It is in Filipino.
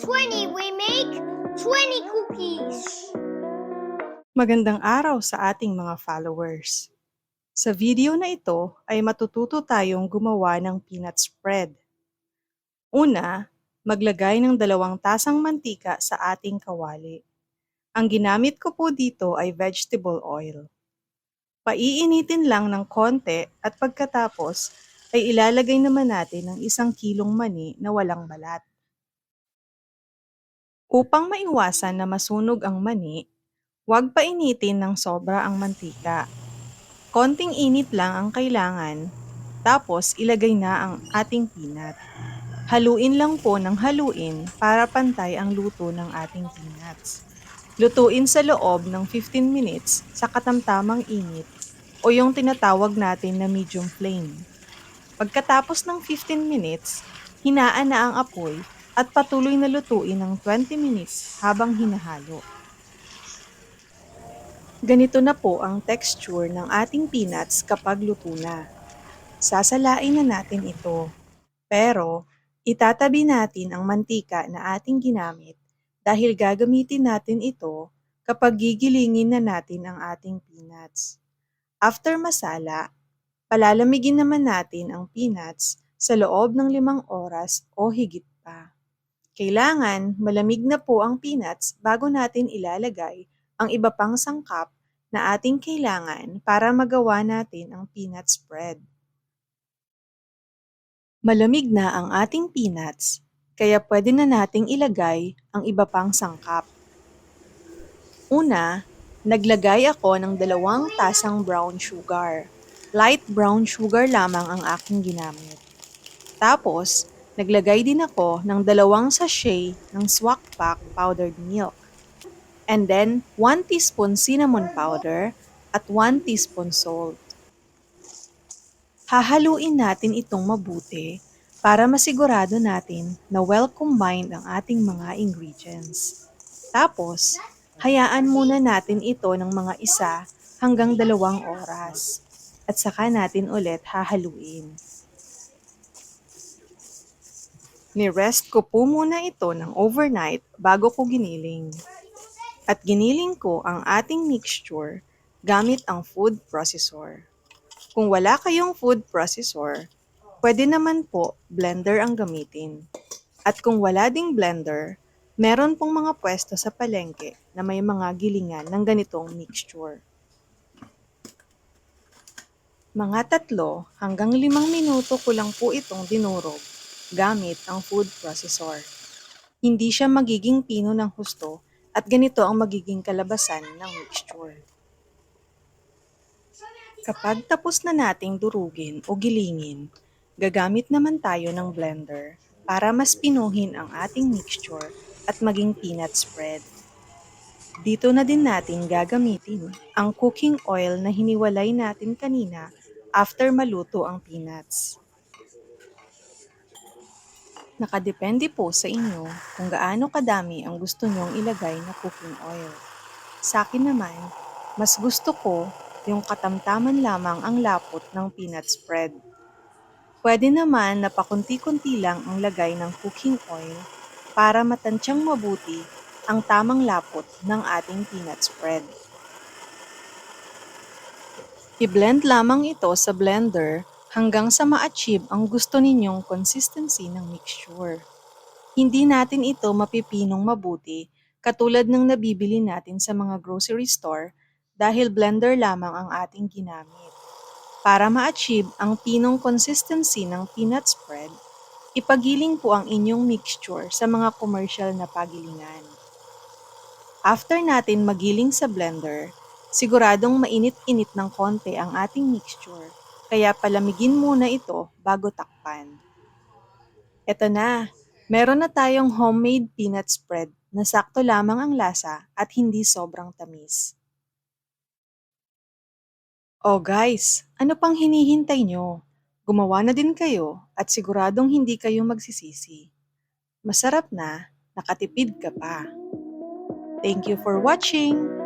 20, we make 20 cookies. Magandang araw sa ating mga followers. Sa video na ito ay matututo tayong gumawa ng peanut spread. Una, maglagay ng dalawang tasang mantika sa ating kawali. Ang ginamit ko po dito ay vegetable oil. Paiinitin lang ng konti at pagkatapos ay ilalagay naman natin ng isang kilong mani na walang balat. Upang maiwasan na masunog ang mani, huwag painitin ng sobra ang mantika. Konting init lang ang kailangan, tapos ilagay na ang ating peanut. Haluin lang po ng haluin para pantay ang luto ng ating peanuts. Lutuin sa loob ng 15 minutes sa katamtamang init o yung tinatawag natin na medium flame. Pagkatapos ng 15 minutes, hinaan na ang apoy at patuloy na lutuin ng 20 minutes habang hinahalo. Ganito na po ang texture ng ating peanuts kapag luto na. Sasalain na natin ito. Pero, itatabi natin ang mantika na ating ginamit dahil gagamitin natin ito kapag gigilingin na natin ang ating peanuts. After masala, palalamigin naman natin ang peanuts sa loob ng limang oras o higit pa. Kailangan malamig na po ang peanuts bago natin ilalagay ang iba pang sangkap na ating kailangan para magawa natin ang peanut spread. Malamig na ang ating peanuts, kaya pwede na nating ilagay ang iba pang sangkap. Una, naglagay ako ng dalawang tasang brown sugar. Light brown sugar lamang ang aking ginamit. Tapos, naglagay din ako ng dalawang sachet ng swak pack powdered milk. And then, 1 teaspoon cinnamon powder at 1 teaspoon salt. Hahaluin natin itong mabuti para masigurado natin na well combined ang ating mga ingredients. Tapos, hayaan muna natin ito ng mga isa hanggang dalawang oras. At saka natin ulit hahaluin. Ni-rest ko po muna ito ng overnight bago ko giniling. At giniling ko ang ating mixture gamit ang food processor. Kung wala kayong food processor, pwede naman po blender ang gamitin. At kung wala ding blender, meron pong mga pwesto sa palengke na may mga gilingan ng ganitong mixture. Mga tatlo hanggang limang minuto ko lang po itong dinurog gamit ang food processor. Hindi siya magiging pino ng husto at ganito ang magiging kalabasan ng mixture. Kapag tapos na nating durugin o gilingin, gagamit naman tayo ng blender para mas pinuhin ang ating mixture at maging peanut spread. Dito na din natin gagamitin ang cooking oil na hiniwalay natin kanina after maluto ang peanuts. Nakadepende po sa inyo kung gaano kadami ang gusto nyong ilagay na cooking oil. Sa akin naman, mas gusto ko yung katamtaman lamang ang lapot ng peanut spread. Pwede naman na pakunti-kunti lang ang lagay ng cooking oil para matansyang mabuti ang tamang lapot ng ating peanut spread. I-blend lamang ito sa blender hanggang sa ma-achieve ang gusto ninyong consistency ng mixture. Hindi natin ito mapipinong mabuti katulad ng nabibili natin sa mga grocery store dahil blender lamang ang ating ginamit. Para ma-achieve ang pinong consistency ng peanut spread, ipagiling po ang inyong mixture sa mga commercial na pagilingan. After natin magiling sa blender, Siguradong mainit-init ng konti ang ating mixture, kaya palamigin muna ito bago takpan. Ito na, meron na tayong homemade peanut spread na sakto lamang ang lasa at hindi sobrang tamis. Oh guys, ano pang hinihintay nyo? Gumawa na din kayo at siguradong hindi kayo magsisisi. Masarap na, nakatipid ka pa. Thank you for watching!